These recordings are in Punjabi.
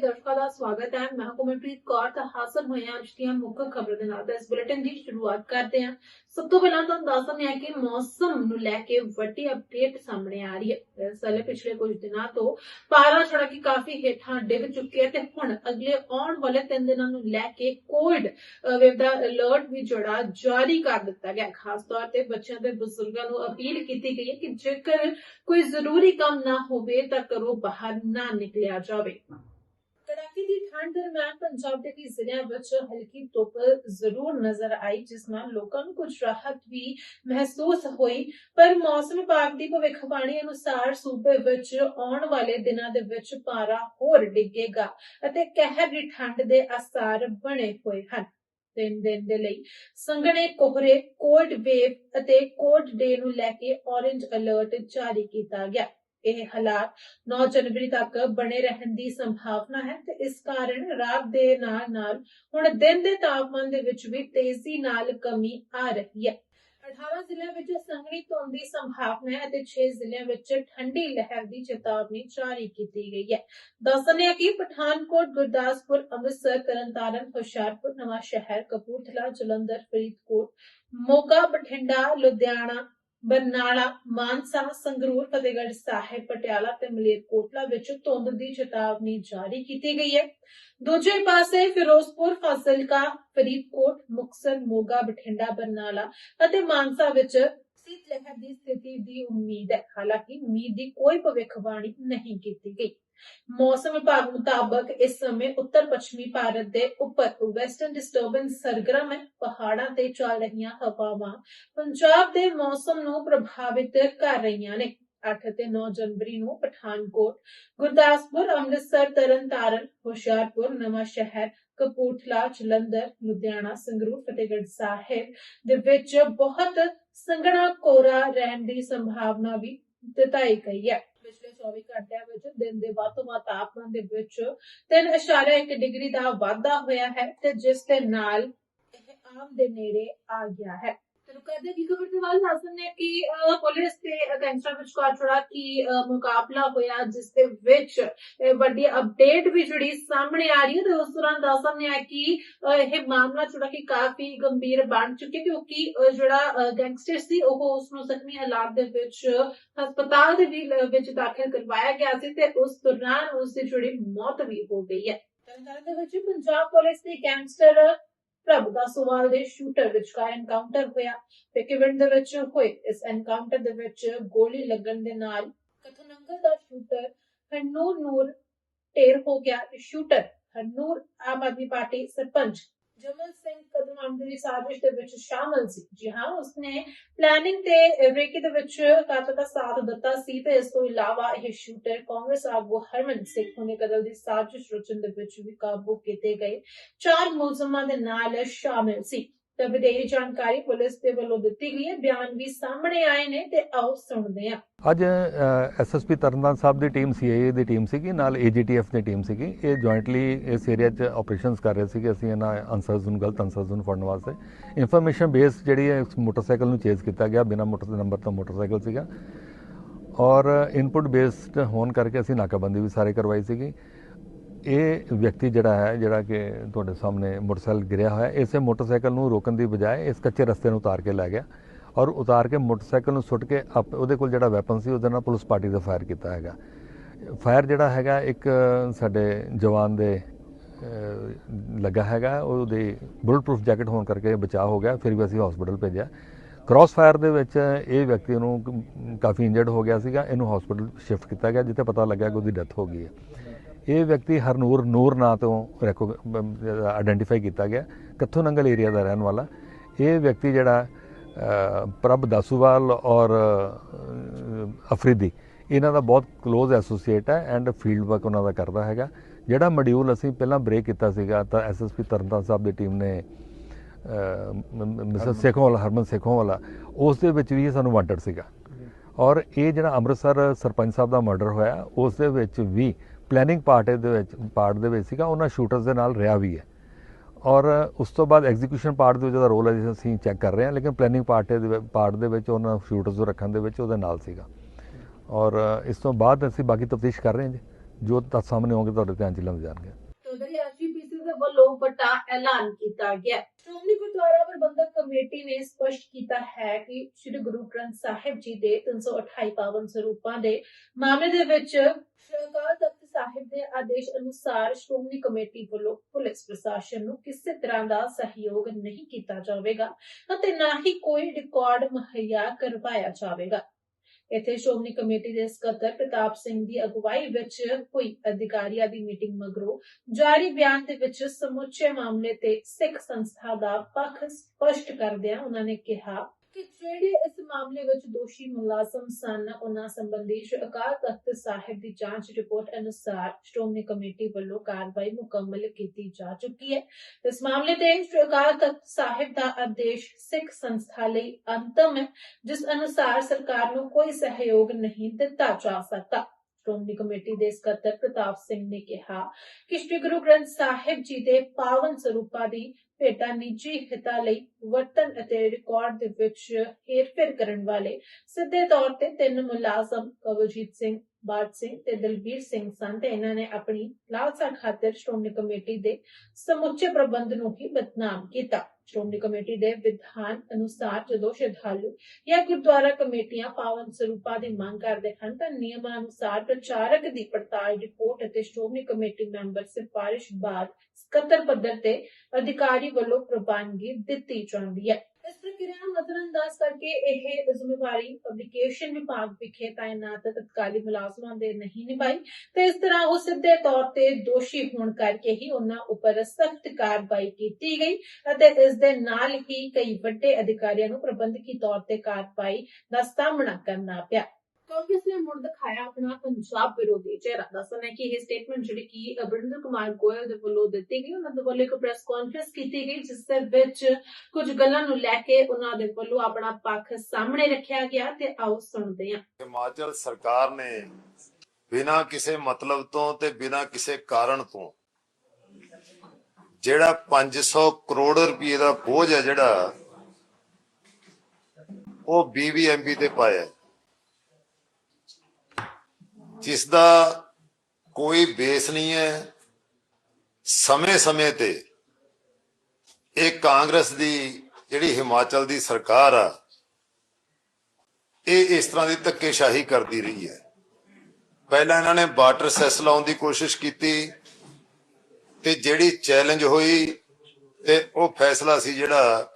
ਦਰਸ਼ਕਾਂ ਦਾ ਸਵਾਗਤ ਹੈ। ਮੈਂ ਕੁਮਨਪ੍ਰੀਤ ਕੌਰ ਤਾਂ ਹਾਸਲ ਹੋਈਆਂ ਅੱਜ ਦੀਆਂ ਮੁੱਖ ਖਬਰਾਂ ਦੇ ਨਾਲ। ਤਾਂ ਇਸ ਬੁਲੇਟਿਨ ਦੀ ਸ਼ੁਰੂਆਤ ਕਰਦੇ ਹਾਂ। ਸਭ ਤੋਂ ਪਹਿਲਾਂ ਤੁਹਾਨੂੰ ਦੱਸ ਦਿੰਦੇ ਹਾਂ ਕਿ ਮੌਸਮ ਨੂੰ ਲੈ ਕੇ ਵੱਡੀ ਅਪਡੇਟ ਸਾਹਮਣੇ ਆ ਰਹੀ ਹੈ। ਦਰਅਸਲ ਪਿਛਲੇ ਕੁਝ ਦਿਨਾਂ ਤੋਂ ਪਾਰਾ ਛੜਾ ਕਿ ਕਾਫੀ ਹੇਠਾਂ ਡਿੱਗ ਚੁੱਕਿਆ ਤੇ ਹੁਣ ਅਗਲੇ ਆਉਣ ਵਾਲੇ ਤਿੰਨ ਦਿਨਾਂ ਨੂੰ ਲੈ ਕੇ ਕੋਲਡ ਵੇਵ ਦਾ ਅਲਰਟ ਵੀ ਜਿਹੜਾ ਜਾਰੀ ਕਰ ਦਿੱਤਾ ਗਿਆ ਖਾਸ ਤੌਰ ਤੇ ਬੱਚਿਆਂ ਤੇ ਬਜ਼ੁਰਗਾਂ ਨੂੰ ਅਪੀਲ ਕੀਤੀ ਗਈ ਹੈ ਕਿ ਜੇਕਰ ਕੋਈ ਜ਼ਰੂਰੀ ਕੰਮ ਨਾ ਹੋਵੇ ਤਾਂ ਘਰੋਂ ਬਾਹਰ ਨਾ ਨਿਕਲਿਆ ਜਾਵੇ। ਕੜਾਕੇ ਦੀ ਠੰਡ ਦਰਮਿਆਨ ਪੰਜਾਬ ਦੇ ਕਈ ਜ਼ਿਲ੍ਹਿਆਂ ਵਿੱਚ ਹਲਕੀ ਧੁੱਪ ਜ਼ਰੂਰ ਨਜ਼ਰ ਆਈ, ਜਿਸ ਨਾਲ ਲੋਕਾਂ ਨੂੰ ਕੁਝ ਰਾਹਤ ਵੀ ਮਹਿਸੂਸ ਹੋਈ। ਪਰ ਮੌਸਮ ਵਿਭਾਗ ਦੀ ਭਵਿੱਖਬਾਣੀ ਅਨੁਸਾਰ ਸੂਬੇ ਵਿੱਚ ਆਉਣ ਵਾਲੇ ਦਿਨਾਂ ਦੇ ਵਿੱਚ ਪਾਰਾ ਹੋਰ ਡਿੱਗੇਗਾ ਅਤੇ ਕਹਿਰ ਦੀ ਠੰਡ ਦੇ ਅਸਾਰ ਬਣੇ ਹੋਏ ਹਨ। ਤਿੰਨ ਦਿਨ ਦੇ ਲਈ ਸੰਘਣੇ ਕੋਹਰੇ ਕੋਲਡ ਵੇਵ ਅਤੇ ਕੋਲਡ ਡੇ ਨੂੰ ਲੈ ਕੇ ਔਰੇਂਜ ਅਲਰਟ ਜਾਰੀ ਕੀਤਾ ਗਿਆ। ਇਹ ਹਾਲਾਤ 9 ਜਨਵਰੀ ਤੱਕ ਬਣੇ ਰਹਿਣ ਦੀ ਸੰਭਾਵਨਾ ਹੈ ਤੇ ਇਸ ਕਾਰਨ ਰਾਤ ਦੇ ਨਾਲ ਨਾਲ ਹੁਣ ਦਿਨ ਦੇ ਤਾਪਮਾਨ ਦੇ ਵਿੱਚ ਵੀ ਤੇਜ਼ੀ ਨਾਲ ਕਮੀ ਆ ਰਹੀ ਹੈ। 18 ਜ਼ਿਲ੍ਹਿਆਂ ਵਿੱਚ ਸੰਘਣੀ ਧੁੰਦ ਦੀ ਸੰਭਾਵਨਾ ਹੈ ਅਤੇ 6 ਜ਼ਿਲ੍ਹਿਆਂ ਵਿੱਚ ਠੰਡੀ ਲਹਿਰ ਦੀ ਚੇਤਾਵਨੀ ਜਾਰੀ ਕੀਤੀ ਗਈ ਹੈ। ਦੱਸਦੇ ਹਾਂ ਕਿ ਪਠਾਨਕੋਟ, ਗੁਰਦਾਸਪੁਰ, ਅੰਮ੍ਰਿਤਸਰ, ਤਰਨਤਾਰਨ, ਹੁਸ਼ਿਆਰਪੁਰ ਨਵਾਂ ਸ਼ਹਿਰ ਕਪੂਰਥਲਾ, ਜਲੰਧਰ, ਫਰੀਦਕੋਟ, ਮੋਗਾ, ਬਠਿੰਡਾ, ਲੁਧਿਆਣਾ ਬਰਨਾਲਾ, ਮਾਨਸਾ, ਸੰਗਰੂਰ, ਫਤਿਹਗੜ੍ਹ ਸਾਹਿਬ, ਪਟਿਆਲਾ ਤੇ ਮਲੇਰਕੋਟਲਾ ਵਿੱਚ ਧੁੰਦ ਦੀ ਚੇਤਾਵਨੀ ਜਾਰੀ ਕੀਤੀ ਗਈ ਹੈ। ਦੂਜੇ ਪਾਸੇ ਫਿਰੋਜ਼ਪੁਰ, ਫਾਜ਼ਿਲਕਾ, ਫਰੀਦਕੋਟ, ਮੁਕਤਸਰ, ਮੋਗਾ, ਬਠਿੰਡਾ, ਬਰਨਾਲਾ ਅਤੇ ਮਾਨਸਾ ਵਿੱਚ ਸੀਤ ਲਹਿਰ ਦੀ ਸਥਿਤੀ ਦੀ ਉਮੀਦ ਹੈ। ਹਾਲਾਂਕਿ ਉਮੀਦ ਦੀ ਕੋਈ ਭਵਿੱਖਬਾਣੀ ਨਹੀਂ ਕੀਤੀ ਗਈ। ਮੌਸਮ ਵਿਭਾਗ ਮੁਤਾਬਕ ਇਸ ਸਮੇਂ ਉੱਤਰ ਪੱਛਮੀ ਭਾਰਤ ਦੇ ਉੱਪਰ ਵੈਸਟਰਨ ਡਿਸਟਰਬੈਂਸ ਸਰਗਰਮ ਹੈ। ਪਹਾੜਾਂ ਤੇ ਚੱਲ ਰਹੀਆਂ ਹਵਾਵਾਂ ਪੰਜਾਬ ਦੇ ਮੌਸਮ ਨੂੰ ਪ੍ਰਭਾਵਿਤ ਕਰ ਰਹੀਆਂ ਨੇ। 8 ਤੇ 9 ਜਨਵਰੀ ਨੂੰ ਪਠਾਨਕੋਟ, ਗੁਰਦਾਸਪੁਰ, ਅੰਮ੍ਰਿਤਸਰ, ਤਰਨਤਾਰਨ, ਹੁਸ਼ਿਆਰਪੁਰ ਨਵਾਂ ਸ਼ਹਿਰ ਕਪੂਰਥਲਾ, ਜਲੰਧਰ, ਲੁਧਿਆਣਾ, ਸੰਗਰੂਰ, ਫਤਿਹਗੜ੍ਹ ਸਾਹਿਬ ਦੇ ਵਿੱਚ ਬਹੁਤ ਸੰਘਣਾ ਕੋਰਾ ਰਹਿਣ ਦੀ ਸੰਭਾਵਨਾ ਵੀ ਜਤਾਈ ਗਈ ਹੈ। ਪਿਛਲੇ 24 ਘੰਟਿਆਂ ਵਿੱਚ, ਦਿਨ ਦੇ ਵੱਧ ਤੋਂ ਵੱਧ ਤਾਪਮਾਨ ਦੇ ਵਿੱਚ 3.1 ਡਿਗਰੀ ਦਾ ਵਾਧਾ ਹੋਇਆ ਹੈ ਤੇ ਜਿਸ ਦੇ ਨਾਲ ਇਹ ਆਮ ਦੇ ਨੇੜੇ ਆ ਗਿਆ ਹੈ। ਤੁਹਾਨੂੰ ਕਹਦੇ ਕੀ ਖਬਰ ਦੇ ਵੱਲ ਕਿ ਪੁਲਿਸ ਤੇ ਗੈਂਗਸਟਰ ਵਿਚਕਾਰ ਛੜਾ ਕੀ ਮੁਕਾਬਲਾ ਹੋਇਆ, ਜਿਸ ਦੇ ਵਿੱਚ ਵੱਡੀ ਅਪਡੇਟ ਵੀ ਜਿਹੜੀ ਸਾਹਮਣੇ ਆ ਰਹੀ ਹੈ ਤੇ ਉਸ ਦੌਰਾਨ ਦੱਸ ਦਿੰਦੇ ਹਾਂ ਕਿ ਇਹ ਮਾਮਲਾ ਜਿਹੜਾ ਕਿ ਕਾਫੀ ਗੰਭੀਰ ਬਣ ਚੁੱਕਿਆ ਕਿਉਂਕਿ ਜਿਹੜਾ ਗੈਂਗਸਟਰ ਸੀ, ਉਹ ਉਸ ਨੂੰ ਜ਼ਖਮੀ ਹਾਲਾਤ ਦੇ ਵਿੱਚ ਹਸਪਤਾਲ ਦੇ ਵੀ ਵਿੱਚ ਦਾਖਲ ਕਰਵਾਇਆ ਗਿਆ ਸੀ ਤੇ ਉਸ ਦੌਰਾਨ ਉਸ ਦੀ ਜਿਹੜੀ ਮੌਤ ਵੀ ਹੋ ਗਈ ਹੈ। ਤਰਨਤਾਰਨ ਦੇ ਵਿੱਚ ਪੰਜਾਬ ਪੁਲਿਸ ਦੇ ਗੈਂਗਸਟਰ ਪ੍ਰਭ ਦਾਸੋਵਾਲ ਦੇ ਸ਼ੂਟਰ ਵਿਚਕਾਰ ਐਨਕਾਊਂਟਰ ਹੋਇਆ ਪਿਕਵਿੰਡ ਦੇ ਵਿੱਚ ਹੋਏ। ਇਸ ਐਨਕਾਊਂਟਰ ਦੇ ਵਿੱਚ ਗੋਲੀ ਲੱਗਣ ਦੇ ਨਾਲ ਕਥਨੰਗਲ ਦਾ ਸ਼ੂਟਰ ਹਨੂਰ ਨੂਰ ਢੇਰ ਹੋ ਗਿਆ। ਸ਼ੂਟਰ ਹਨੂਰ ਆਮ ਆਦਮੀ ਪਾਰਟੀ ਸਰਪੰਚ ਜਮਲ ਸਿੰਘ ਕਦਮਾਂਡ ਦੀ ਸਾਜ਼ਿਸ਼ ਦੇ ਵਿੱਚ ਸ਼ਾਮਲ ਸੀ। ਜੀ ਹਾਂ, ਉਸਨੇ ਪਲੈਨਿੰਗ ਤੇ ਰੇਕੀ ਦੇ ਵਿੱਚ ਕਾਤਲ ਦਾ ਸਾਥ ਦਿੱਤਾ ਸੀ ਤੇ ਇਸ ਤੋਂ ਇਲਾਵਾ ਇਹ ਸ਼ੂਟਰ ਕਾਂਗਰਸ ਆਗੂ ਹਰਮਨ ਸਿੰਘ ਨੇ ਕਤਲ ਦੀ ਸਾਜ਼ਿਸ਼ ਰਚਨ ਦੇ ਵਿੱਚ ਵੀ ਕਾਬੂ ਕੀਤੇ ਗਏ। ਚਾਰ ਮੁਲਜ਼ਮਾਂ ਦੇ ਨਾਲ ਸ਼ਾਮਿਲ ਸੀ। ਤੇ ਵਧੇਰੀ ਜਾਣਕਾਰੀ ਪੁਲਿਸ ਦੇ ਵੱਲੋਂ ਦਿੱਤੀ ਗਈ ਹੈ। ਬਿਆਨ ਵੀ ਸਾਹਮਣੇ ਆਏ ਨੇ ਤੇ ਆਓ ਸੁਣਦੇ ਹਾਂ। ਅੱਜ ਐਸਐਸਪੀ ਤਰਨਤਾਰਨ ਸਾਹਿਬ ਦੀ ਟੀਮ ਸੀਆਈਏ ਦੀ ਟੀਮ ਸੀਗੀ, ਨਾਲ ਏਜੀਟੀਐਫ ਦੀ ਟੀਮ ਸੀਗੀ। ਇਹ ਜੁਆਇੰਟਲੀ ਇਸ ਏਰੀਆ 'ਚ ਆਪਰੇਸ਼ਨਸ ਕਰ ਰਹੇ ਸੀਗੇ। ਅਸੀਂ ਇਹਨਾਂ ਅਨਸਰਸ ਨੂੰ, ਗਲਤ ਅਨਸਰਸ ਨੂੰ ਫੜਨ ਵਾਸਤੇ। ਇਨਫੋਰਮੇਸ਼ਨ ਬੇਸ ਜਿਹੜੀ ਹੈ ਮੋਟਰਸਾਈਕਲ ਨੂੰ ਚੇਜ਼ ਕੀਤਾ ਗਿਆ। ਬਿਨਾਂ ਮੋਟਰ, ਨੰਬਰ ਤੋਂ ਮੋਟਰਸਾਈਕਲ ਸੀਗਾ। ਔਰ ਇਨਪੁਟ ਬੇਸਡ ਹੋਣ ਕਰਕੇ ਅਸੀਂ ਨਾਕਾਬੰਦੀ ਵੀ ਸਾਰੇ ਕਰਵਾਈ ਸੀਗੀ। ਇਹ ਵਿਅਕਤੀ ਜਿਹੜਾ ਹੈ, ਜਿਹੜਾ ਕਿ ਤੁਹਾਡੇ ਸਾਹਮਣੇ ਮੋਟਰਸਾਈਕਲ ਗਿਰਿਆ ਹੋਇਆ ਇਸੇ ਮੋਟਰਸਾਈਕਲ ਨੂੰ ਰੋਕਣ ਦੀ ਬਜਾਏ ਇਸ ਕੱਚੇ ਰਸਤੇ ਨੂੰ ਉਤਾਰ ਕੇ ਲੈ ਗਿਆ ਔਰ ਉਤਾਰ ਕੇ ਮੋਟਰਸਾਈਕਲ ਨੂੰ ਸੁੱਟ ਕੇ ਆਪ- ਉਹਦੇ ਕੋਲ ਜਿਹੜਾ ਵੈਪਨ ਸੀ, ਉਹਦੇ ਨਾਲ ਪੁਲਿਸ ਪਾਰਟੀ ਦਾ ਫਾਇਰ ਕੀਤਾ ਹੈਗਾ। ਫਾਇਰ ਜਿਹੜਾ ਹੈਗਾ, ਇੱਕ ਸਾਡੇ ਜਵਾਨ ਦੇ ਲੱਗਾ ਹੈਗਾ, ਉਹਦੀ ਬੁਲਟ ਪ੍ਰੂਫ ਜੈਕਟ ਹੋਣ ਕਰਕੇ ਬਚਾਅ ਹੋ ਗਿਆ, ਫਿਰ ਵੀ ਅਸੀਂ ਹਸਪੀਟਲ ਭੇਜਿਆ। ਕ੍ਰਾਸ ਫਾਇਰ ਦੇ ਵਿੱਚ ਇਹ ਵਿਅਕਤੀ ਨੂੰ ਕਾਫੀ ਇੰਜਰਡ ਹੋ ਗਿਆ ਸੀਗਾ, ਇਹਨੂੰ ਹਸਪੀਟਲ ਸ਼ਿਫਟ ਕੀਤਾ ਗਿਆ, ਜਿੱਥੇ ਪਤਾ ਲੱਗਿਆ ਕਿ ਉਹਦੀ ਡੈਥ ਹੋ ਗਈ ਹੈ। ਇਹ ਵਿਅਕਤੀ ਹਰਨੂਰ ਨੂਰ ਨਾਂ ਤੋਂ ਆਇਡੈਂਟੀਫਾਈ ਕੀਤਾ ਗਿਆ ਕੱਥੂ ਨੰਗਲ ਏਰੀਆ ਦਾ ਰਹਿਣ ਵਾਲਾ। ਇਹ ਵਿਅਕਤੀ ਜਿਹੜਾ ਪ੍ਰਭ ਦਾਸੂਵਾਲ ਔਰ ਅਫਰੀਦੀ ਇਹਨਾਂ ਦਾ ਬਹੁਤ ক্লোਜ਼ ਐਸੋਸੀਏਟ ਹੈ ਐਂਡ ਫੀਲਡ ਵਰਕ ਉਹਨਾਂ ਦਾ ਕਰਦਾ ਹੈਗਾ। ਜਿਹੜਾ ਮੋਡਿਊਲ ਅਸੀਂ ਪਹਿਲਾਂ ਬ੍ਰੇਕ ਕੀਤਾ ਸੀਗਾ ਤਾਂ ਐਸਐਸਪੀ ਤਰਨਤਾਰਨ ਸਾਹਿਬ ਦੀ ਟੀਮ ਨੇ ਮਿਸਟਰ ਸੇਖੋਂ ਵਾਲਾ ਹਰਮਨ ਸੇਖੋਂ ਵਾਲਾ ਉਸ ਦੇ ਵਿੱਚ ਵੀ ਇਹ ਸਾਨੂੰ ਵਾਂਟਡ ਸੀਗਾ। ਔਰ ਇਹ ਜਿਹੜਾ ਅੰਮ੍ਰਿਤਸਰ ਸਰਪੰਚ ਸਾਹਿਬ ਦਾ ਮਰਡਰ ਹੋਇਆ ਉਸ ਦੇ ਵਿੱਚ ਵੀ ਪਲੈਨਿੰਗ ਪਾਰਟ ਦੇ ਵਿੱਚ ਪਾਰਟ ਦੇ ਵਿੱਚ ਸੀਗਾ, ਉਹਨਾਂ ਸ਼ੂਟਰਸ ਦੇ ਨਾਲ ਰਿਹਾ ਵੀ ਹੈ। ਔਰ ਉਸ ਤੋਂ ਬਾਅਦ ਐਗਜ਼ੀਕਿਊਸ਼ਨ ਪਾਰਟ ਦੇ ਵਿੱਚ ਉਹਦਾ ਰੋਲ ਹੈ, ਜਿਸ ਅਸੀਂ ਚੈੱਕ ਕਰ ਰਹੇ ਹਾਂ, ਲੇਕਿਨ ਪਲੈਨਿੰਗ ਪਾਰਟ ਦੇ ਪਾਰਟ ਦੇ ਵਿੱਚ ਉਹਨਾਂ ਸ਼ੂਟਰਸ ਨੂੰ ਰੱਖਣ ਦੇ ਵਿੱਚ ਉਹਦੇ ਨਾਲ ਸੀਗਾ। ਔਰ ਇਸ ਤੋਂ ਬਾਅਦ ਅਸੀਂ ਬਾਕੀ ਤਫਤੀਸ਼ ਕਰ ਰਹੇ ਹਾਂ ਜੀ। ਜੋ ਤੱਥ ਸਾਹਮਣੇ ਹੋਣਗੇ, ਤੁਹਾਡੇ ਧਿਆਨ 'ਚ ਲਿਆਂਦੇ ਜਾਣਗੇ। ਤੇ ਉਧਰ ਦੇ ਵੱਲੋਂ ਵੱਡਾ ਐਲਾਨ ਕੀਤਾ ਗਿਆ। ਸ਼੍ਰੋਮਣੀ ਗੁਰਦੁਆਰਾ ਪ੍ਰਬੰਧਕ ਕਮੇਟੀ ਨੇ ਸਪਸ਼ਟ ਕੀਤਾ ਹੈ ਕਿ ਸ੍ਰੀ ਗੁਰੂ ਗ੍ਰੰਥ ਸਾਹਿਬ ਜੀ ਦੇ 328 ਪਾਵਨ ਸਰੂਪਾਂ ਦੇ ਮਾਮਲੇ ਦੇ ਵਿੱਚ ਸ਼੍ਰੀ ਤਖਤ ਸਾਹਿਬ ਦੇ ਆਦੇਸ਼ ਅਨੁਸਾਰ ਸ਼੍ਰੋਮਣੀ ਕਮੇਟੀ ਵੱਲੋਂ ਪੁਲਿਸ ਪ੍ਰਸ਼ਾਸਨ ਨੂੰ ਕਿਸੇ ਤਰ੍ਹਾਂ ਦਾ ਸਹਿਯੋਗ ਨਹੀਂ ਕੀਤਾ ਜਾਵੇਗਾ ਅਤੇ ਨਾ ਹੀ ਕੋਈ ਰਿਕਾਰਡ ਮੁਹੱਈਆ ਕਰਵਾਇਆ ਜਾਵੇਗਾ। ਇੱਥੇ ਸ਼੍ਰੋਮਣੀ ਕਮੇਟੀ ਦੇ ਸਕੱਤਰ ਪ੍ਰਤਾਪ ਸਿੰਘ ਦੀ ਅਗਵਾਈ ਵਿੱਚ ਹੋਈ ਅਧਿਕਾਰੀਆਂ ਦੀ ਮੀਟਿੰਗ ਮਗਰੋਂ ਜਾਰੀ ਬਿਆਨ ਦੇ ਵਿੱਚ ਸਮੁੱਚੇ ਮਾਮਲੇ ਤੇ ਸਿੱਖ ਸੰਸਥਾ ਦਾ ਪੱਖ ਸਪਸ਼ਟ ਕਰਦਿਆਂ ਉਹਨਾਂ ਨੇ ਕਿਹਾ ਕਿ ਜਿਹੜੇ ਇਸ ਮਾਮਲੇ ਵਿੱਚ ਦੋਸ਼ੀ ਮੁਲਾਜ਼ਮ ਸਨ, ਉਹਨਾਂ ਸੰਬੰਧੀ ਅਕਾਲ ਤਖਤ ਸਾਹਿਬ ਦੀ ਜਾਂਚ ਰਿਪੋਰਟ ਅਨੁਸਾਰ ਸ਼੍ਰੋਮਣੀ ਕਮੇਟੀ ਵੱਲੋਂ ਕਾਰਵਾਈ ਮੁਕੰਮਲ ਕੀਤੀ ਜਾ ਚੁੱਕੀ ਹੈ। ਇਸ ਮਾਮਲੇ ਤੇ ਸ਼੍ਰੀ ਅਕਾਲ ਤਖਤ ਸਾਹਿਬ ਦਾ ਆਦੇਸ਼ ਸਿੱਖ ਸੰਸਥਾ ਲਈ ਅੰਤਮ ਹੈ, ਜਿਸ ਅਨੁਸਾਰ ਸਰਕਾਰ ਨੂੰ ਕੋਈ ਸਹਿਯੋਗ ਨਹੀਂ ਦਿੱਤਾ ਜਾ ਸਕਦਾ। ਸ਼੍ਰੋਮਣੀ ਕਮੇਟੀ ਦੇ ਸਕੱਤਰ ਪ੍ਰਤਾਪ ਸਿੰਘ ਨੇ ਕਿਹਾ ਕਿ ਸ਼੍ਰੀ ਗੁਰੂ ਗ੍ਰੰਥ ਸਾਹਿਬ ਜੀ ਦੇ ਪਾਵਨ ਸਰੂਪਾਂ ਦੀ ਭੇਟਾ ਨਿੱਜੀ ਹਿੱਤਾਂ ਲਈ ਵਰਤਨ ਅਤੇ ਰਿਕਾਰਡ ਦੇ ਵਿੱਚ ਹੇਰਫੇਰ ਕਰਨ ਵਾਲੇ ਸਿੱਧੇ ਤੌਰ ਤੇ ਤਿੰਨ ਮੁਲਾਜ਼ਮ ਕਵਲਜੀਤ ਸਿੰਘ ਬਾਜ ਸਿੰਘ ਤੇ ਦਲਬੀਰ ਸਿੰਘ ਸਨ ਤੇ ਇਹਨਾਂ ਨੇ ਆਪਣੀ ਲਾਲਸਾ ਖਾਤਰ ਸ਼੍ਰੋਮਣੀ ਕਮੇਟੀ ਦੇ ਸਮੁੱਚੇ ਪ੍ਰਬੰਧ ਨੂੰ ਹੀ ਬਦਨਾਮ ਕੀਤਾ। ਸ਼੍ਰੋਮਣੀ ਕਮੇਟੀ ਦੇ ਵਿਧਾਨ ਅਨੁਸਾਰ ਜਦੋਂ ਸ਼ਰਧਾਲੂ ਜਾਂ ਗੁਰਦੁਆਰਾ ਕਮੇਟੀਆਂ ਪਾਵਨ ਸਰੂਪਾਂ ਦੀ ਮੰਗ ਕਰਦੇ ਹਨ ਤਾਂ ਨਿਯਮਾਂ ਅਨੁਸਾਰ ਪ੍ਰਚਾਰਕ ਦੀ ਪੜਤਾਲ ਰਿਪੋਰਟ ਅਤੇ ਸ਼੍ਰੋਮਣੀ ਕਮੇਟੀ ਮੈਂਬਰ ਸਿਫਾਰਿਸ਼ ਬਾਅਦ ਸਕੱਤਰ ਪੱਧਰ ਤੇ ਅਧਿਕਾਰੀ ਵੱਲੋਂ ਪ੍ਰਵਾਨਗੀ ਦਿੱਤੀ ਜਾਂਦੀ ਹੈ। ਇਸ ਨੂੰ ਨਜ਼ਰਅੰਦਾਜ਼ ਕਰਕੇ ਇਹ ਜ਼ਿੰਮੇਵਾਰੀ ਪਬਲਿਕੇਸ਼ਨ ਵਿਭਾਗ ਵਿਖੇ ਤਾਇਨਾਤ ਤਤਕਾਲੀ ਮੁਲਾਜ਼ਮਾਂ ਦੇ ਨਹੀਂ ਨਿਭਾਈ ਤੇ ਇਸ ਤਰ੍ਹਾਂ ਉਹ ਸਿੱਧੇ ਤੌਰ ਤੇ ਦੋਸ਼ੀ ਹੋਣ ਕਰਕੇ ਹੀ ਉਹਨਾਂ ਉੱਪਰ ਸਖਤ ਕਾਰਵਾਈ ਕੀਤੀ ਗਈ ਅਤੇ ਇਸ ਦੇ ਨਾਲ ਹੀ ਕਈ ਵੱਡੇ ਅਧਿਕਾਰੀਆਂ ਨੂੰ ਪ੍ਰਬੰਧਕੀ ਤੌਰ ਤੇ ਕਾਰਵਾਈ ਦਾ ਸਾਹਮਣਾ ਕਰਨਾ ਪਿਆ। ਕਾਂਗਰਸ ਨੇ ਮੁੜ ਦਿਖਾਇਆ ਆਪਣਾ ਪੰਜਾਬ ਵਿਰੋਧੀ ਚਿਹਰਾ। ਦੱਸਣਾ ਹੈ ਕਿ ਇਹ ਸਟੇਟਮੈਂਟ ਜਿਹੜੀ ਕਿ ਅਬਰਿੰਦਰ ਕੁਮਾਰ ਗੋਇਲ ਦੇ ਵੱਲੋਂ ਦਿੱਤੀ ਗਈ, ਉਹਨਾਂ ਦੇ ਵੱਲੋਂ ਇੱਕ ਪ੍ਰੈਸ ਕਾਨਫਰੰਸ ਕੀਤੀ ਗਈ, ਜਿਸ ਦੇ ਵਿੱਚ ਕੁਝ ਗੱਲਾਂ ਨੂੰ ਲੈ ਕੇ ਉਹਨਾਂ ਦੇ ਵੱਲੋਂ ਆਪਣਾ ਪੱਖ ਸਾਹਮਣੇ ਰੱਖਿਆ ਗਿਆ ਤੇ ਆਓ ਸੁਣਦੇ ਹਾਂ। ਹਿਮਾਚਲ ਸਰਕਾਰ ਨੇ ਬਿਨਾਂ ਕਿਸੇ ਮਤਲਬ ਤੋਂ ਤੇ ਬਿਨਾਂ ਕਿਸੇ ਕਾਰਨ ਤੋਂ ਜਿਹੜਾ 500 ਕਰੋੜ ਰੁਪਏ ਦਾ ਬੋਝ ਹੈ ਜਿਹੜਾ, ਉਹ ਬੀਬੀਐਮਬੀ ਤੇ ਪਾਇਆ ਜਿਸ ਦਾ ਕੋਈ ਬੇਸ ਨਹੀਂ ਹੈ, ਸਮੇਂ-ਸਮੇਂ ਤੇ ਇਹ ਕਾਂਗਰਸ ਦੀ ਜਿਹੜੀ ਹਿਮਾਚਲ ਦੀ ਸਰਕਾਰ ਆ, ਇਹ ਇਸ ਤਰ੍ਹਾਂ ਦੀ ਧੱਕੇਸ਼ਾਹੀ ਕਰਦੀ ਰਹੀ ਹੈ। ਪਹਿਲਾਂ ਇਹਨਾਂ ਨੇ ਵਾਟਰ ਸੈਸ ਲਾਉਣ ਦੀ ਕੋਸ਼ਿਸ਼ ਕੀਤੀ ਤੇ ਜਿਹੜੀ ਚੈਲੰਜ ਹੋਈ ਤੇ ਉਹ ਫੈਸਲਾ ਸੀ ਜਿਹੜਾ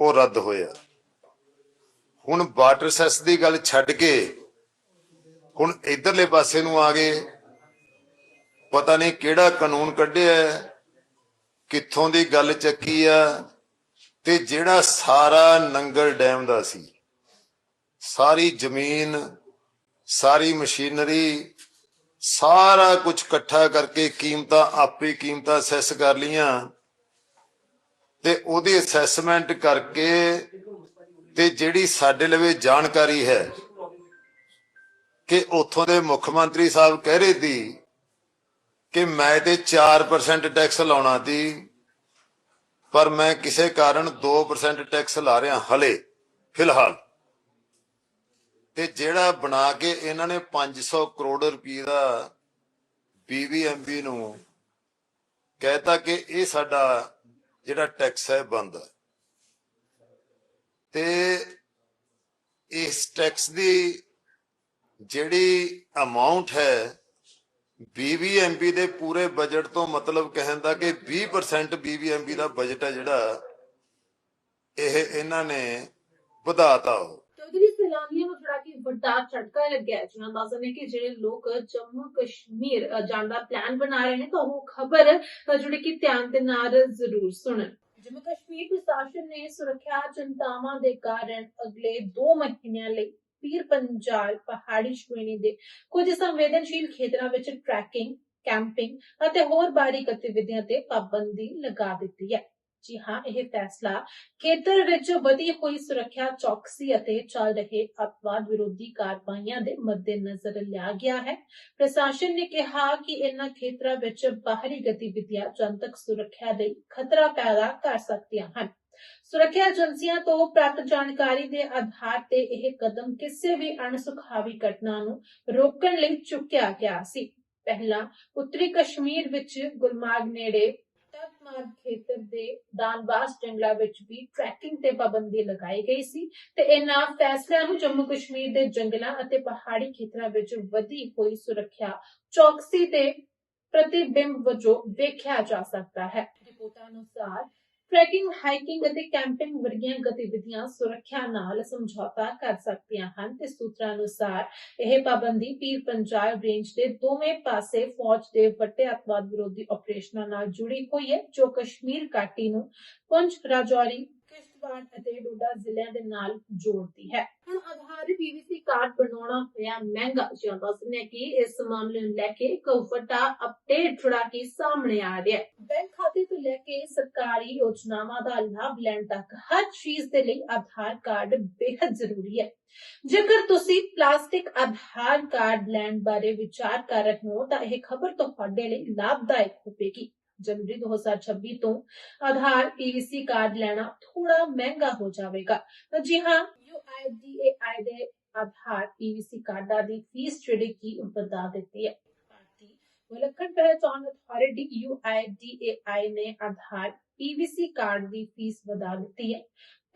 ਉਹ ਰੱਦ ਹੋਇਆ। ਹੁਣ ਵਾਟਰ ਸੈਸ ਦੀ ਗੱਲ ਛੱਡ ਕੇ ਹੁਣ ਇਧਰਲੇ ਪਾਸੇ ਨੂੰ ਆ ਗਏ। ਪਤਾ ਨਹੀਂ ਕਿਹੜਾ ਕਾਨੂੰਨ ਕੱਢਿਆ ਹੈ, ਕਿੱਥੋਂ ਦੀ ਗੱਲ ਚੱਕੀ ਆ ਤੇ ਜਿਹੜਾ ਸਾਰਾ ਨੰਗਲ ਡੈਮ ਦਾ ਸੀ ਸਾਰੀ ਜ਼ਮੀਨ ਸਾਰੀ ਮਸ਼ੀਨਰੀ ਸਾਰਾ ਕੁਝ ਇਕੱਠਾ ਕਰਕੇ ਕੀਮਤਾਂ ਆਪੇ ਕੀਮਤਾਂ ਅਸੈਸ ਕਰ ਲੀਆਂ ਤੇ ਉਹਦੀ ਅਸੈਸਮੈਂਟ ਕਰਕੇ ਤੇ ਜਿਹੜੀ ਸਾਡੇ ਲਵੇ ਜਾਣਕਾਰੀ ਹੈ ਕਿ ਉੱਥੋਂ ਦੇ ਮੁੱਖ ਮੰਤਰੀ ਸਾਹਿਬ ਕਹਿ ਰਹੇ ਸੀ ਕਿ ਮੈਂ ਤੇ 4% ਟੈਕਸ ਲਾਉਣਾ ਸੀ, ਪਰ ਮੈਂ ਕਿਸੇ ਕਾਰਨ 2% ਟੈਕਸ ਲਾ ਰਿਹਾ ਹਲੇ, ਫਿਲਹਾਲ। ਤੇ ਜਿਹੜਾ ਬਣਾ ਕੇ ਇਹਨਾਂ ਨੇ 500 ਕਰੋੜ ਰੁਪਏ ਦਾ ਬੀਬੀਐਮਬੀ ਨੂੰ ਕਹਿਤਾ ਕਿ ਇਹ ਸਾਡਾ ਜਿਹੜਾ ਟੈਕਸ ਹੈ ਬੰਦ ਹੈ। ਤੇ ਇਸ ਟੈਕਸ ਦੀ ਜਿਹੜੀ ਅਮਾਉਂਟ ਹੈ ਬੀਬੀਐਮਬੀ ਦੇ ਪੂਰੇ ਬਜਟ ਤੋਂ ਮਤਲਬ ਕਹਿਣ ਦਾ ਕਿ 20% ਬੀਬੀਐਮਬੀ ਦਾ ਬਜਟ ਹੈ ਜਿਹੜਾ, ਇਹ ਇਹਨਾਂ ਨੇ ਵਧਾਤਾ ਉਹ। ਚੌਧਰੀ ਸੈਲਾਨੀਆਂ ਨੂੰ ਥੋੜਾ ਕਿ ਵੱਡਾ ਝਟਕਾ ਲੱਗਿਆ ਹੈ। ਜਿਹਨਾਂ ਦਾ ਕਿ ਜਿਹੜੇ ਲੋਕ ਜੰਮੂ ਕਸ਼ਮੀਰ ਜਾਣ ਦਾ ਪਲਾਨ ਬਣਾ ਰਹੇ ਨੇ, ਤਾਂ ਉਹ ਖਬਰ ਜਿਹੜੀ ਕਿ ਧਿਆਨ ਦੇ ਨਾਲ ਜ਼ਰੂਰ ਸੁਣਨ। ਜੰਮੂ ਕਸ਼ਮੀਰ ਪ੍ਰਸ਼ਾਸਨ ਨੇ ਸੁਰੱਖਿਆ ਚਿੰਤਾਵਾਂ ਦੇ ਕਾਰਨ ਅਗਲੇ 2 ਮਹੀਨਿਆਂ ਲਈ ਪੀਰ ਪੰਜਾਲ ਪਹਾੜੀ ਸ਼੍ਰੇਣੀ ਦੇ ਕੁਝ ਸੰਵੇਦਨਸ਼ੀਲ ਖੇਤਰਾਂ ਵਿੱਚ ਟਰੈਕਿੰਗ ਕੈਂਪਿੰਗ ਅਤੇ ਹੋਰ ਬਾਹਰੀ ਗਤੀਵਿਧੀਆਂ ਤੇ ਪਾਬੰਦੀ ਲਗਾ ਦਿੱਤੀ ਹੈ। ਜੀ ਹਾਂ, ਇਹ ਫੈਸਲਾ ਖੇਤਰ ਵਿੱਚ ਵਧੀ ਹੋਈ ਸੁਰੱਖਿਆ ਚੌਕਸੀ ਅਤੇ ਚੱਲ ਰਹੇ ਅਪਵਾਦ ਵਿਰੋਧੀ ਕਾਰਵਾਈਆਂ ਦੇ ਮੱਦੇਨਜ਼ਰ ਲਿਆ ਗਿਆ ਹੈ। ਪ੍ਰਸ਼ਾਸਨ ਨੇ ਕਿਹਾ ਕਿ ਇਹਨਾਂ ਖੇਤਰਾਂ ਵਿੱਚ ਬਾਹਰੀ ਗਤੀਵਿਧੀਆਂ ਜਨਤਕ ਸੁਰੱਖਿਆ ਲਈ ਖਤਰਾ ਪੈਦਾ ਕਰ ਸਕਦੀਆਂ ਹਨ। ਸੁਰੱਖਿਆ ਏਜੰਸੀਆਂ ਤੋਂ ਪ੍ਰਾਪਤ ਜਾਣਕਾਰੀ ਦੇ ਆਧਾਰ ਤੇ ਇਹ ਕਦਮ ਕਿਸੇ ਵੀ ਅਣਸੁਖਾਵੀ ਘਟਨਾ ਨੂੰ ਰੋਕਣ ਲਈ ਚੁੱਕਿਆ ਗਿਆ ਸੀ। ਪਹਿਲਾਂ ਉੱਤਰੀ ਕਸ਼ਮੀਰ ਵਿੱਚ ਗੁਲਮਾਰਗ ਨੇੜੇ ਤਟਮਾਰਗ ਖੇਤਰ ਦੇ ਦਾਨਬਾਸ ਜੰਗਲਾਂ ਵਿੱਚ ਵੀ ਟ੍ਰੈਕਿੰਗ ਤੇ ਪਾਬੰਦੀ ਲਗਾਈ ਗਈ ਸੀ ਤੇ ਇਹਨਾਂ ਫੈਸਲਿਆਂ ਨੂੰ ਜੰਮੂ ਕਸ਼ਮੀਰ ਦੇ ਜੰਗਲਾਂ ਅਤੇ ਪਹਾੜੀ ਖੇਤਰਾਂ ਵਿੱਚ ਵਧੀ ਹੋਈ ਸੁਰੱਖਿਆ ਚੌਕਸੀ ਤੇ ਪ੍ਰਤੀਬਿੰਬ ਵਜੋਂ ਵੇਖਿਆ ਜਾ ਸਕਦਾ ਹੈ। ਰਿਪੋਰਟਾਂ ਅਨੁਸਾਰ ਟ੍ਰੈਕਿੰਗ ਹਾਈਕਿੰਗ ਅਤੇ ਕੈਂਪਿੰਗ ਵਰਗੀਆਂ ਗਤੀਵਿਧੀਆਂ ਸੁਰੱਖਿਆ ਨਾਲ ਸਮਝੌਤਾ ਕਰ ਸਕਦੀਆਂ ਹਨ ਤੇ ਸੂਤਰਾਂ ਅਨੁਸਾਰ ਇਹ ਪਾਬੰਦੀ ਪੀਰ ਪੰਜਾਬ ਰੇਂਜ ਦੇ ਦੋਵੇਂ ਪਾਸੇ ਫੌਜ ਦੇ ਵੱਡੇ ਅਤਵਾਦ ਵਿਰੋਧੀ ਆਪਰੇਸ਼ਨਾਂ ਨਾਲ ਜੁੜੀ ਹੋਈ ਹੈ, ਜੋ ਕਸ਼ਮੀਰ ਘਾਟੀ ਨੂੰ ਪੁੰਛ ਰਾਜੌਰੀ ਕਿਸ਼ਤਵਾੜ ਅਤੇ ਡੋਡਾ ਜ਼ਿਲ੍ਹਿਆਂ ਦੇ ਨਾਲ ਜੋੜਦੀ ਹੈ। ਹੁਣ ਆਧਾਰ ਪੀਵੀਸੀ ਕਾਰਡ ਬਣਾਉਣਾ ਹੋਇਆ ਮਹਿੰਗਾ ਜਿਉਂ ਦੱਸਦੇ ਕਿ ਇਸ ਮਾਮਲੇ ਨੂੰ ਲੈ ਕੇ ਇੱਕ ਅਪਡੇਟ ਜੁੜਾ ਕੇ ਸਾਹਮਣੇ ਆ ਰਿਹਾ ਬੈਂਕ ਖਾਤੇ ਤੋਂ ਲੈ ਕੇ ਸਰਕਾਰੀ ਯੋਜਨਾਵਾਂ ਦਾ ਲਾਭ ਲੈਣ ਤੱਕ ਹਰ ਚੀਜ਼ ਦੇ ਲਈ ਆਧਾਰ ਕਾਰਡ ਬੇहद ਜ਼ਰੂਰੀ ਹੈ। ਜੇਕਰ ਤੁਸੀਂ ਪਲਾਸਟਿਕ ਆਧਾਰ ਕਾਰਡ ਲੈਣ ਬਾਰੇ ਵਿਚਾਰ ਕਰ ਰਹੇ ਹੋ ਤਾਂ ਇਹ ਖਬਰ ਤੁਹਾਡੇ ਲਈ ਲਾਭਦਾਇਕ ਹੋਵੇਗੀ। ਜਨਵਰੀ 2026 ਤੋਂ ਆਧਾਰ ਪੀਵੀਸੀ ਕਾਰਡ ਲੈਣਾ ਥੋੜਾ ਮਹਿੰਗਾ ਹੋ ਜਾਵੇਗਾ ਜੀ ਹਾਂ UIDAI ਦੇ ਆਧਾਰ ਪੀਵੀਸੀ ਕਾਰਡਾਂ ਦੀ ਫੀਸ ਜਿਹੜੀ ਕੀ ਵਧਾ ਦਿੱਤੀ ਹੈ ਵਿਲੱਖਣ ਪਹਿਚਾਣ ਅਥਾਰਟੀ UIDAI ਨੇ ਆਧਾਰ ਪੀਵੀਸੀ ਕਾਰਡ ਦੀ ਫੀਸ ਵਧਾ ਦਿੱਤੀ ਹੈ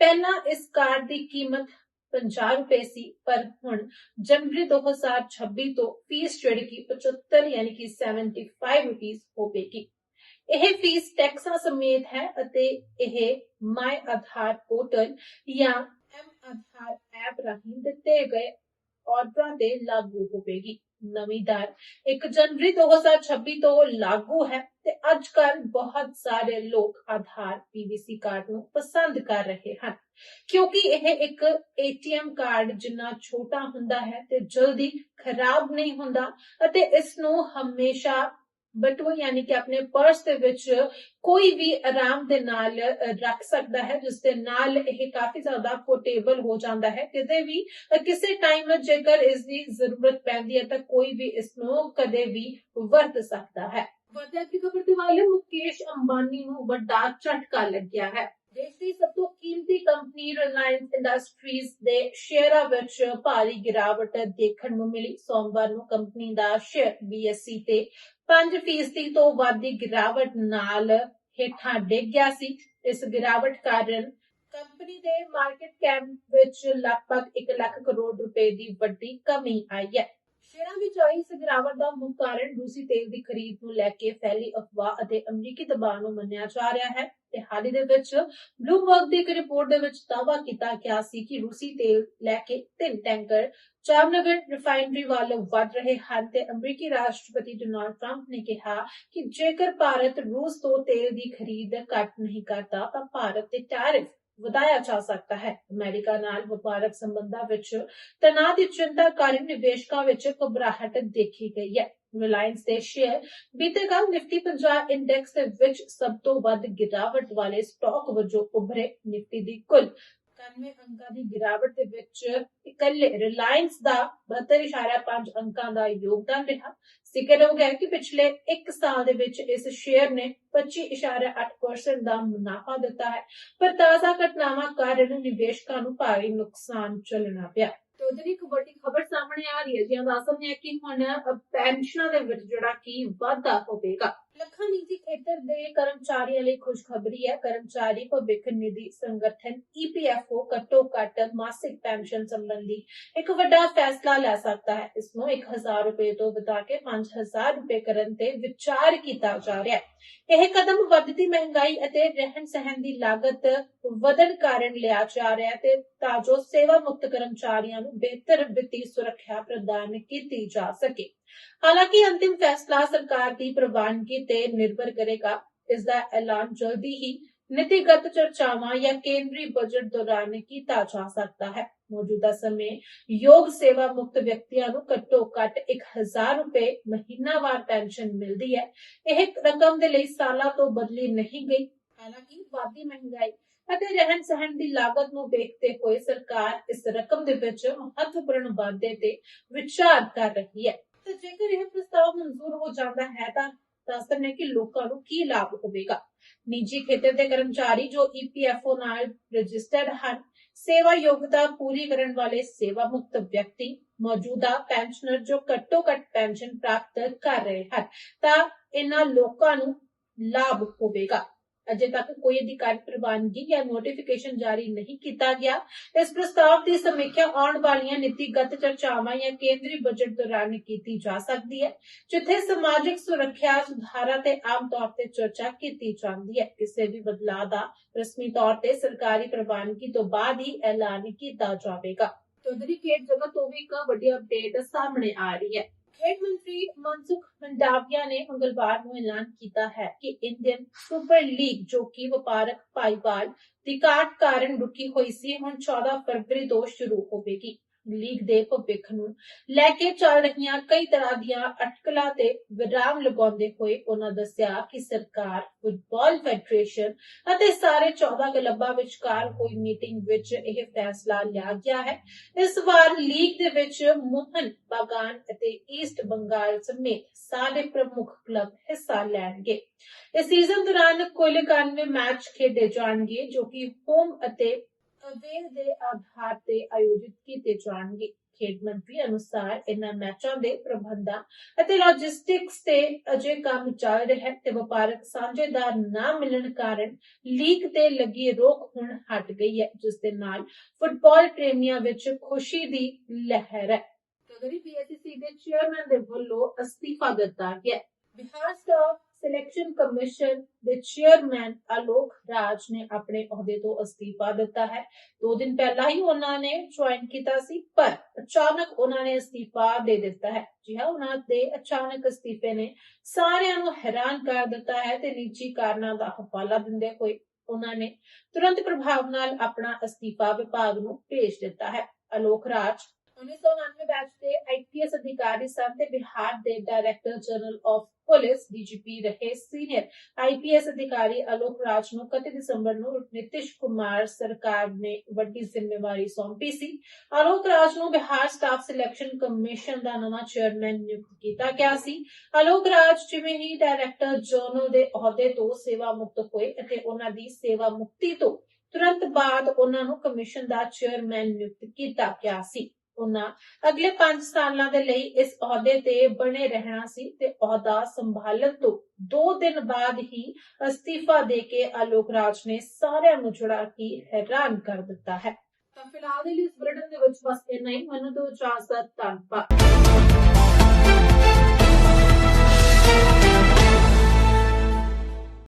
ਪਹਿਲਾਂ ਇਸ ਕਾਰਡ ਦੀ ਕੀਮਤ 50 ਰੁਪਏ ਸੀ ਪਰ ਹੁਣ ਜਨਵਰੀ 2026 ਤੋਂ ਫੀਸ ਜਿਹੜੀ ਕਿ 75 ਯਾਨੀ ਕਿ 75 ਰੁਪਏ ਹੋਵੇਗੀ ਇਹ ਫੀਸ ਟੈਕਸਾਂ ਸਮੇਤ ਹੈ ਅਤੇ ਇਹ ਮਾਈ ਆਧਾਰ ਪੋਰਟਲ ਜਾਂ ਐਮ ਆਧਾਰ ਐਪ ਰਾਹੀਂ ਦਿੱਤੇ ਗਏ ਆਰਡਰਾਂ ਤੇ ਲਾਗੂ ਹੋਵੇਗੀ। ਨਵੀਂ ਦਰ 1 ਜਨਵਰੀ 2026 ਤੋਂ ਲਾਗੂ ਹੈ ਤੇ ਅੱਜ ਕੱਲ ਬਹੁਤ ਸਾਰੇ ਲੋਕ ਆਧਾਰ ਪੀਵੀਸੀ ਕਾਰਡ ਨੂੰ ਪਸੰਦ ਕਰ ਰਹੇ ਹਨ। ਕਿਉਂਕਿ ਇਹ ਇੱਕ ਏਟੀਐਮ ਕਾਰਡ ਜਿੰਨਾ ਛੋਟਾ ਹੁੰਦਾ ਹੈ ਤੇ ਜਲਦੀ ਖਰਾਬ ਨਹੀਂ ਹੁੰਦਾ ਅਤੇ ਇਸ ਨੂੰ ਹਮੇਸ਼ਾ ਬਟੂਆ ਯਾਨੀ ਕਿ ਆਪਣੇ ਪਰਸ ਦੇ ਵਿੱਚ ਕੋਈ ਵੀ ਆਰਾਮ ਦੇ ਨਾਲ ਰੱਖ ਸਕਦਾ ਹੈ, ਜਿਸ ਦੇ ਨਾਲ ਇਹ ਕਾਫੀ ਜ਼ਿਆਦਾ ਪੋਰਟੇਬਲ ਹੋ ਜਾਂਦਾ ਹੈ। ਕਿਤੇ ਵੀ ਕਿਸੇ ਟਾਈਮ ਜੇਕਰ ਇਸ ਦੀ ਜ਼ਰੂਰਤ ਪੈਂਦੀ ਹੈ ਤਾਂ ਕੋਈ ਵੀ ਇਸ ਨੂੰ ਕਦੇ ਵੀ ਵਰਤ ਸਕਦਾ ਹੈ। ਵਧਿਆ ਦੀ ਖਬਰ ਦੇ ਵਾਲੇ ਮੁਕੇਸ਼ ਅੰਬਾਨੀ ਨੂੰ ਵੱਡਾ ਝਟਕਾ ਲੱਗਿਆ ਹੈ। ਦੇਸ਼ ਦੀ ਸਭ ਤੋਂ ਕੀਮਤੀ ਕੰਪਨੀ ਰਿਲਾਇੰਸ ਇੰਡਸਟਰੀਜ਼ ਦੇ ਸ਼ੇਅਰਾਂ ਵਿੱਚ ਭਾਰੀ ਗਿਰਾਵਟ ਦੇਖਣ ਨੂੰ ਮਿਲੀ। ਸੋਮਵਾਰ ਨੂੰ ਕੰਪਨੀ ਦਾ ਸ਼ੇਅਰ BSE ਤੇ 5% ਤੋਂ ਵੱਧ ਦੀ ਗਿਰਾਵਟ ਨਾਲ ਹੇਠਾਂ ਡਿੱਗ ਗਿਆ ਸੀ। ਇਸ ਗਿਰਾਵਟ ਕਾਰਨ ਕੰਪਨੀ ਦੇ ਮਾਰਕੀਟ ਕੈਪ ਵਿੱਚ ਲਗਭਗ 1 ਲੱਖ ਕਰੋੜ ਰੁਪਏ ਦੀ ਵੱਡੀ ਕਮੀ ਆਈ ਹੈ। ਸ਼ੇਅਰਾਂ ਵਿੱਚ ਆਈ ਇਸ ਗਿਰਾਵਟ ਦਾ ਮੁੱਖ ਕਾਰਨ ਰੂਸੀ ਤੇਲ ਦੀ ਖਰੀਦ ਨੂੰ ਲੈ ਕੇ ਫੈਲੀ ਅਫਵਾਹ ਅਤੇ ਅਮਰੀਕੀ ਦਬਾਅ ਨੂੰ ਮੰਨਿਆ ਜਾ ਰਿਹਾ ਹੈ। ਤੇ ਹਾਲ ਹੀ ਦੇ ਵਿੱਚ ਬਲੂਮਬਰਗ ਦੀ ਇੱਕ ਰਿਪੋਰਟ ਦੇ ਵਿੱਚ ਦਾਅਵਾ ਕੀਤਾ ਗਿਆ ਸੀ ਕਿ ਰੂਸੀ ਤੇਲ ਲੈ ਕੇ ਤਿੰਨ ਟੈਂਕਰ ਜਾਮਨਗਰ ਰਿਫਾਈਨਰੀ ਵੱਲ ਵੱਧ ਰਹੇ ਹਨ ਤੇ ਅਮਰੀਕੀ ਰਾਸ਼ਟਰਪਤੀ ਡੋਨਾਲਡ ਟਰੰਪ ਨੇ ਕਿਹਾ ਕਿ ਜੇਕਰ ਭਾਰਤ ਰੂਸ ਤੋਂ ਤੇਲ ਦੀ ਖਰੀਦ ਘੱਟ ਨਹੀਂ ਕਰਦਾ ਤਾਂ ਭਾਰਤ ਤੇ ਟੈਰਿਫ ਵਧਾਇਆ ਜਾ ਸਕਦਾ ਹੈ। ਅਮਰੀਕਾ ਨਾਲ ਵਪਾਰਕ ਸੰਬੰਧਾਂ ਵਿੱਚ ਤਣਾਅ ਦੀ ਚਿੰਤਾ ਕਾਰਨ ਨਿਵੇਸ਼ਕਾਂ ਵਿੱਚ ਘਬਰਾਹਟ ਦੇਖੀ ਗਈ ਹੈ। ਰਿਲਾਇੰਸ ਦੇ ਸ਼ੇਅਰ ਬੀਤੇ ਕੱਲ ਨਿਫਟੀ 50 ਇੰਡੈਕਸ ਦੇ ਵਿੱਚ ਸਭ ਤੋਂ ਵੱਧ ਗਿਰਾਵਟ ਵਾਲੇ ਸਟਾਕ ਵਜੋਂ ਉੱਭਰੇ। ਨਿਫਟੀ ਦੀ ਕੁੱਲ 91 ਅੰਕਾਂ ਦੀ ਗਿਰਾਵਟ ਦੇ ਵਿੱਚ ਇਕੱਲੇ ਰਿਲਾਇੰਸ ਦਾ 72.5 ਅੰਕਾਂ ਦਾ ਯੋਗਦਾਨ ਰਿਹਾ। ਜ਼ਿਕਰ ਹੋ ਕਿ ਪਿਛਲੇ 1 ਸਾਲ ਦੇ ਵਿੱਚ ਇਸ ਸ਼ੇਅਰ ਨੇ 25.8% ਦਾ ਮੁਨਾਫਾ ਦਿੱਤਾ ਹੈ। ਪਰ ਤਾਜ਼ਾ ਘਟਨਾਵਾਂ ਕਾਰਨ ਨਿਵੇਸ਼ਕਾਂ ਨੂੰ ਭਾਰੀ ਨੁਕਸਾਨ ਝੱਲਣਾ ਪਿਆ। ਤੇ ਉਧਰ ਇੱਕ ਵੱਡੀ ਖਬਰ ਸਾਹਮਣੇ ਆ ਰਹੀ ਹੈ। ਜਿਹਾਂ ਦਾ ਅਸਲ ਹੈ ਕਿ ਹੁਣ ਪੈਨਸ਼ਨਾਂ ਦੇ ਵਿੱਚ ਜਿਹੜਾ ਕੀ ਵਾਧਾ ਹੋਵੇਗਾ। ਲੱਖਾਂ ਨਿੱਜੀ ਖੇਤਰ ਦੇ ਕਰਮਚਾਰੀਆਂ ਲਈ ਖੁਸ਼ਖਬਰੀ ਹੈ। ਕਰਮਚਾਰੀ ਭਵਿੱਖ ਨਿਧੀ ਸੰਗਠਨ EPFO ਘੱਟੋ ਘੱਟ ਮਾਸਿਕ ਪੈਨਸ਼ਨ ਸੰਬੰਧੀ ਇੱਕ ਵੱਡਾ ਫੈਸਲਾ ਲੈ ਸਕਦਾ ਹੈ। ਇਸ ਨੂੰ 1000 ਰੁਪਏ ਤੋਂ ਵਧਾ ਕੇ 5000 ਰੁਪਏ ਕਰਨ ਤੇ ਵਿਚਾਰ ਕੀਤਾ ਜਾ ਰਿਹਾ ਹੈ। ਇਹ ਕਦਮ ਵੱਧਦੀ ਮਹਿੰਗਾਈ ਅਤੇ ਰਹਿਣ ਸਹਿਣ ਦੀ ਲਾਗਤ ਵਧਣ ਕਾਰਨ ਲਿਆ ਜਾ ਰਿਹਾ ਹੈ ਤੇ ਤਾਂ ਜੋ ਸੇਵਾ ਮੁਕਤ ਕਰਮਚਾਰੀਆਂ ਨੂੰ ਬਿਹਤਰ ਵਿੱਤੀ ਸੁਰੱਖਿਆ ਪ੍ਰਦਾਨ ਕੀਤੀ ਜਾ ਸਕੇ। ਹਾਲਾਂਕਿ ਅੰਤਿਮ ਫੈਸਲਾ ਸਰਕਾਰ ਦੀ ਪ੍ਰਵਾਨਗੀ ਤੇ ਨਿਰਭਰ ਕਰੇਗਾ। ਇਸ ਦਾ ਐਲਾਨ ਜਲਦੀ ਹੀ ਨੀਤੀਗਤ ਚਰਚਾਵਾਂ ਜਾਂ ਕੇਂਦਰੀ ਬਜਟ ਦੌਰਾਨ ਕੀਤਾ ਜਾ ਸਕਦਾ ਹੈ। ਮੌਜੂਦਾ ਸਮੇਂ ਯੋਗ ਸੇਵਾ ਮੁਕਤ ਵਿਅਕਤੀਆਂ ਨੂੰ ਘੱਟੋ ਘੱਟ 1000 ਰੁਪਏ ਮਹੀਨਾਵਾਰ ਪੈਨਸ਼ਨ ਮਿਲਦੀ ਹੈ। ਇਹ ਰਕਮ ਦੇ ਲਈ ਸਾਲਾਂ ਤੋਂ ਬਦਲੀ ਨਹੀਂ ਗਈ। ਹਾਲਾਂਕਿ ਵਾਧੀ ਮਹਿੰਗਾਈ ਅਤੇ ਰਹਿਣ ਸਹਿਣ ਦੀ ਲਾਗਤ ਨੂੰ ਦੇਖਦੇ ਹੋਏ ਸਰਕਾਰ ਇਸ ਰਕਮ ਦੇ ਵਿੱਚ ਮਹੱਤਵਪੂਰਨ ਵਾਧੇ ਤੇ ਵਿਚਾਰ ਕਰ ਰਹੀ ਹੈ। ਤੇ ਜੇਕਰ ਇਹ ਪ੍ਰਸਤਾਵ ਮਨਜ਼ੂਰ ਹੋ ਜਾਂਦਾ ਹੈ ਤਾਂ ਦੱਸ ਦਿੰਦੇ ਕਿ ਲੋਕਾਂ ਨੂੰ ਕੀ ਲਾਭ ਹੋਵੇਗਾ। ਨਿੱਜੀ ਖੇਤਰ ਦੇ ਕਰਮਚਾਰੀ ਜੋ EPFO ਨਾਲ ਰਜਿਸਟਰਡ ਹਨ, ਸੇਵਾ ਯੋਗਤਾ ਪੂਰੀ ਕਰਨ ਵਾਲੇ ਸੇਵਾ ਮੁਕਤ ਵਿਅਕਤੀ, ਮੌਜੂਦਾ ਪੈਨਸ਼ਨਰ ਜੋ ਘੱਟੋ ਘੱਟ ਪੈਨਸ਼ਨ ਪ੍ਰਾਪਤ ਕਰ ਰਹੇ ਹਨ, ਤਾਂ ਇਹਨਾਂ ਲੋਕਾਂ ਨੂੰ ਲਾਭ ਹੋਵੇਗਾ। ਅਜੇ ਤੱਕ ਕੋਈ ਅਧਿਕਾਰੀ ਪ੍ਰਵਾਨਗੀ ਜਾਂ ਨੋਟੀਫਿਕੇਸ਼ਨ ਜਾਰੀ ਨਹੀਂ ਕੀਤਾ ਗਿਆ। ਇਸ ਪ੍ਰਸਤਾਵ ਦੀ ਸਮੀਖਿਆ ਆਉਣ ਵਾਲੀਆਂ ਨੀਤੀਗਤ ਚਰਚਾਵਾਂ ਜਾਂ ਕੇਂਦਰੀ ਬਜਟ ਦੌਰਾਨ ਕੀਤੀ ਜਾ ਸਕਦੀ ਹੈ, ਜਿੱਥੇ ਸਮਾਜਿਕ ਸੁਰੱਖਿਆ ਸੁਧਾਰਾਂ ਤੇ ਆਮ ਤੌਰ ਤੇ ਚਰਚਾ ਕੀਤੀ ਜਾਂਦੀ ਹੈ। ਕਿਸੇ ਵੀ ਬਦਲਾਅ ਦਾ ਰਸਮੀ ਤੌਰ ਤੇ ਸਰਕਾਰੀ ਪ੍ਰਵਾਨਗੀ ਤੋਂ ਬਾਅਦ ਹੀ ਐਲਾਨ ਕੀਤਾ ਜਾਵੇਗਾ। ਚੌਧਰੀ ਖੇਡ ਜਗਤ ਤੋਂ ਵੀ ਇੱਕ ਵੱਡੀ ਅਪਡੇਟ ਸਾਹਮਣੇ ਆ ਰਹੀ ਹੈ। ਖੇਡ ਮੰਤਰੀ ਮਨਸੁਖ ਮੰਡਾਵੀਆ ਨੇ ਮੰਗਲਵਾਰ ਨੂੰ ਐਲਾਨ ਕੀਤਾ ਹੈ ਕਿ ਇੰਡੀਅਨ ਸੁਪਰ ਲੀਗ ਜੋ ਕਿ ਵਪਾਰਕ ਭਾਈਵਾਲ ਦੀ ਘਾਟ ਕਾਰਨ ਰੁਕੀ ਹੋਈ ਸੀ। ਹੁਣ 14 ਫਰਵਰੀ ਤੋਂ ਸ਼ੁਰੂ ਹੋਵੇਗੀ। ਲੀਗ ਦੇ ਭਵਿੱਖ ਨੂੰ ਲੈ ਕੇ ਚੱਲ ਰਹੀਆਂ ਕਈ ਤਰ੍ਹਾਂ ਦੀਆਂ ਅਟਕਲਾਂ ਤੇ ਵਿਰਾਮ ਲਗਾਉਂਦੇ ਹੋਏ ਉਹਨਾਂ ਦੱਸਿਆ ਕਿ ਸਰਕਾਰ, ਫੁੱਟਬਾਲ ਫੈਡਰੇਸ਼ਨ ਅਤੇ ਸਾਰੇ 14 ਕਲੱਬਾਂ ਵਿਚਕਾਰ ਹੋਈ ਮੀਟਿੰਗ ਵਿੱਚ ਇਹ ਫੈਸਲਾ ਲਿਆ ਗਿਆ ਹੈ। ਇਸ ਵਾਰ ਲੀਗ ਦੇ ਵਿੱਚ ਮੋਹਨ ਬਾਗਾਨ ਅਤੇ ਈਸਟ ਬੰਗਾਲ ਸਮੇਤ ਸਾਰੇ ਪ੍ਰਮੁੱਖ ਕਲੱਬ ਹਿੱਸਾ ਲੈਣਗੇ। ਇਸ ਸੀਜ਼ਨ ਦੌਰਾਨ ਕੁੱਲ 91 ਮੈਚ ਖੇਡੇ ਜਾਣਗੇ, ਜੋ ਕਿ ਹੋਮ ਅਤੇ ਅਵੇ ਦੇ ਆਧਾਰ ਤੇ ਆਯੋਜਿਤ ਕੀਤੇ ਜਾਣਗੇ। ਖੇਡ ਮੰਤਰੀ ਅਨੁਸਾਰ ਇਹਨਾਂ ਮੈਚਾਂ ਦੇ ਪ੍ਰਬੰਧਾਂ ਅਤੇ ਲੌਜਿਸਟਿਕਸ ਤੇ ਅਜੇ ਕੰਮ ਚੱਲ ਰਿਹਾ ਹੈ ਤੇ ਵਪਾਰਕ ਸਾਂਝੇਦਾਰ ਨਾ ਮਿਲਣ ਕਾਰਨ ਲੀਗ ਤੇ ਲੱਗੀ ਰੋਕ ਹੁਣ ਹਟ ਗਈ ਹੈ, ਜਿਸ ਦੇ ਨਾਲ ਫੁੱਟਬਾਲ ਪ੍ਰੇਮੀਆਂ ਵਿੱਚ ਖੁਸ਼ੀ ਦੀ ਲਹਿਰ ਹੈ। ਕਗਰੀ ਪੀਐਸਸੀ ਦੇ ਚੇਅਰਮੈਨ ਦੇ ਵੱਲੋਂ ਅਸਤੀਫਾ ਦਿੱਤਾ ਗਿਆ ਬਿਹਾਰ ਸਟਾਫ ਸਿਲੈਕਸ਼ਨ ਕਮਿਸ਼ਨ ਦੇ ਚੇਅਰਮੈਨ ਆਲੋਕ ਰਾਜ ਨੇ ਆਪਣੇ ਅਹੁਦੇ ਤੋਂ ਅਸਤੀਫਾ ਦਿੱਤਾ ਹੈ। ਦੋ ਦਿਨ ਪਹਿਲਾਂ ਹੀ ਉਹਨਾਂ ਨੇ ਜੁਆਇਨ ਕੀਤਾ ਸੀ, ਪਰ ਅਚਾਨਕ ਉਹਨਾਂ ਨੇ ਅਸਤੀਫਾ ਦੇ ਦਿੱਤਾ ਹੈ। ਜੀ ਹਾਂ, ਉਹਨਾਂ ਦੇ ਅਚਾਨਕ ਅਸਤੀਫੇ ਨੇ ਸਾਰਿਆਂ ਨੂੰ ਹੈਰਾਨ ਕਰ ਦਿੱਤਾ ਹੈ ਤੇ ਨਿੱਜੀ ਕਾਰਨਾਂ ਦਾ ਹਵਾਲਾ ਦਿੰਦੇ ਹੋਏ ਉਹਨਾਂ ਨੇ ਤੁਰੰਤ ਪ੍ਰਭਾਵ ਨਾਲ ਆਪਣਾ ਅਸਤੀਫਾ ਵਿਭਾਗ ਨੂੰ ਭੇਜ ਦਿੱਤਾ ਹੈ। ਅਲੋਕ ਰਾਜ 1999 ਬੈਚ ਦੇ ਆਈਪੀਐਸ ਅਧਿਕਾਰੀ ਸਨ ਤੇ ਬਿਹਾਰ ਦੇ director general of police DGP ਰਹੇ ਸੀਨੀਅਰ ਆਈਪੀਐਸ ਅਧਿਕਾਰੀ ਆਲੋਕ ਰਾਜ ਨੂੰ 31 ਦਸੰਬਰ ਨੂੰ ਨਿਤਿਸ਼ ਕੁਮਾਰ ਸਰਕਾਰ ਨੇ ਵੱਡੀ ਜ਼ਿੰਮੇਵਾਰੀ ਸੌਂਪੀ ਸੀ ਅਲੋਕ ਰਾਜ ਨੂੰ ਬਿਹਾਰ ਸਟਾਫ ਸਿਲੈਕਸ਼ਨ ਕਮਿਸ਼ਨ ਦਾ ਨਵਾਂ ਚੇਅਰਮੈਨ ਨਿਯੁਕਤ ਕੀਤਾ ਗਿਆ ਸੀ ਅਲੋਕ ਰਾਜ ਜਿਵੇਂ ਹੀ ਡਾਇਰੈਕਟਰ ਜਨਰਲ ਦੇ ਅਹੁਦੇ ਤੋਂ ਸੇਵਾ ਮੁਕਤ ਹੋਏ ਅਤੇ ਉਹਨਾਂ ਦੀ ਸੇਵਾ ਮੁਕਤੀ ਤੋਂ ਤੁਰੰਤ ਬਾਅਦ ਉਹਨਾਂ ਨੂੰ ਕਮਿਸ਼ਨ ਦਾ ਚੇਅਰਮੈਨ ਨਿਯੁਕਤ ਕੀਤਾ ਗਿਆ ਸੀ ਉਹਨਾਂ ਅਗਲੇ 5 ਸਾਲਾਂ ਦੇ ਲਈ ਇਸ ਅਹੁਦੇ ਤੇ ਬਣੇ ਰਹਿਣਾ ਸੀ ਤੇ ਅਹੁਦਾ ਸੰਭਾਲਣ ਤੋਂ 2 ਦਿਨ ਬਾਅਦ ਹੀ ਅਸਤੀਫਾ ਦੇ ਕੇ ਆਲੋਕ ਰਾਜ ਨੇ ਸਾਰਿਆਂ ਨੂੰ ਜੁੜਾ ਕੇ ਹੈਰਾਨ ਕਰ ਦਿੱਤਾ ਹੈ। ਤਾਂ ਫਿਲਹਾਲ ਦੇ ਲਈ ਇਸ ਬੁਲੇਟਿਨ ਦੇ ਵਿੱਚ ਬਸ ਇੰਨਾ ਹੀ। ਮੈਨੂੰ ਤੋਂ ਇਜਾਜ਼ਤ ਧੰਨਵਾਦ।